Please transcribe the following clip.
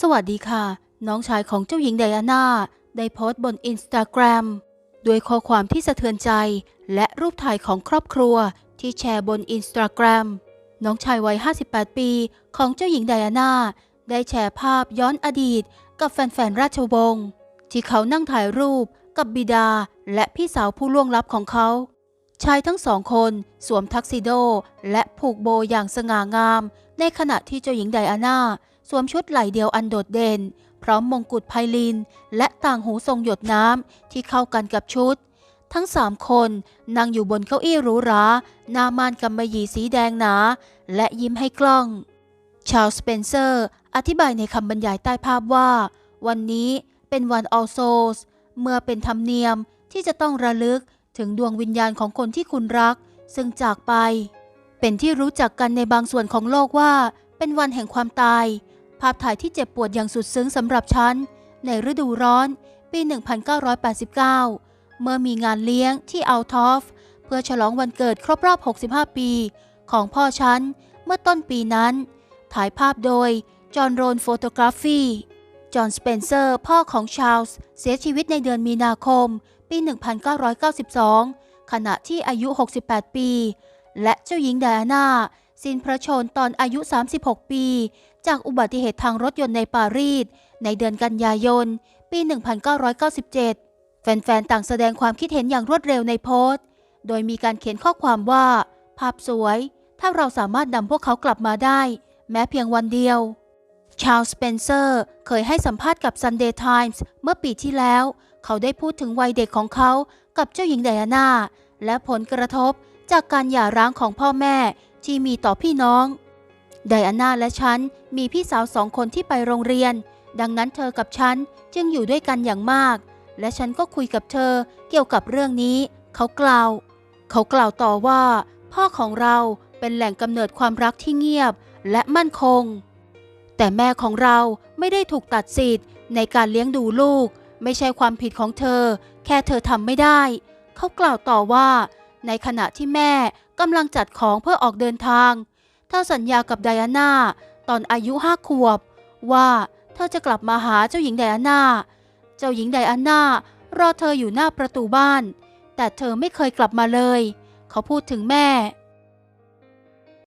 สวัสดีค่ะ น้องชายของเจ้าหญิงไดอาน่าได้โพสต์บนอินสตาแกรมด้วยข้อความที่สะเทือนใจ และรูปถ่ายของครอบครัวที่แชร์บนอินสตาแกรมน้องชายวัย 58 ปี ของเจ้าหญิงไดอาน่าได้แชร์ภาพย้อนอดีตกับแฟนๆ ราชวงศ์ที่เขานั่งถ่ายรูปกับบิดาและพี่สาวผู้ล่วงลับของเขา ชายทั้งสองคนสวมทักซิโดและผูกโบอย่างสง่างาม ในขณะที่เจ้าหญิงไดอาน่า สวมชุดไหล่เดียวอันโดดเด่น พร้อมมงกุฎไพลิน และต่างหูทรงหยดน้ำที่เข้ากันกับชุด ทั้งสามคนนั่งอยู่บนเก้าอี้หรูหราหน้าม่านกำมะหยี่สีแดงหนา และยิ้มให้กล้อง ชาลสเปนเซอร์ อธิบายในคำบรรยายใต้ภาพว่า วันนี้เป็นวัน All Souls เมื่อเป็นธรรมเนียมที่จะต้องระลึกถึงดวงวิญญาณของคนที่คุณรัก ซึ่งจากไป เป็นที่รู้จักกันในบางส่วนของโลกว่าเป็นวันแห่งความตาย พถ่ายที่เจ็บปวดอย่างสุดซึ้งสำหรับฉัน ในฤดูร้อนปี 1989 เมื่อมีงานเลี้ยงที่อัลทอฟ เพื่อฉลองวันเกิดครบรอบ 65 ปี ของพ่อฉัน เมื่อต้นปีนั้น ถ่ายภาพโดย จอห์นโรนโฟโตกราฟีจอห์นสเปนเซอร์ พ่อของชาลส์เสียชีวิตในเดือนมีนาคม ปี 1992 ขณะที่อายุ 68 ปี และเจ้าหญิงไดอาน่า สิ้นพระชนม์ตอนอายุ 36 ปี จากอุบัติเหตุทางรถยนต์ในปารีส ในเดือนกันยายน ปี 1997 แฟนๆ ต่างแสดงความคิดเห็นอย่างรวดเร็วในโพสต์ โดยมีการเขียนข้อความว่า ภาพสวย ถ้าเราสามารถนำพวกเขากลับมาได้ แม้เพียงวันเดียว ชาลสเปนเซอร์เคยให้สัมภาษณ์กับ Sunday Times เมื่อปีที่แล้ว เขาได้พูดถึงวัยเด็กของเขากับเจ้าหญิงไดอาน่าและผลกระทบจากการหย่าร้างของพ่อแม่ ที่มีต่อพี่น้อง ไดอาน่าและฉันมีพี่สาวสองคนที่ไปโรงเรียน ดังนั้นเธอกับฉันจึงอยู่ด้วยกันอย่างมาก และฉันก็คุยกับเธอเกี่ยวกับเรื่องนี้ เขากล่าว เขากล่าวต่อว่า พ่อของเราเป็นแหล่งกำเนิดความรักที่เงียบและมั่นคง แต่แม่ของเราไม่ได้ถูกตัดสิทธิ์ในการเลี้ยงดูลูก ไม่ใช่ความผิดของเธอ แค่เธอทำไม่ได้ เขากล่าวต่อว่า ในขณะที่แม่ กำลังจัดของเพื่อออกเดินทาง เธอสัญญากับไดอาน่าตอนอายุห้าขวบ ว่าเธอจะกลับมาหาเจ้าหญิงไดอาน่า เจ้าหญิงไดอาน่ารอเธออยู่หน้าประตูบ้าน แต่เธอไม่เคยกลับมาเลย เขาพูดถึงแม่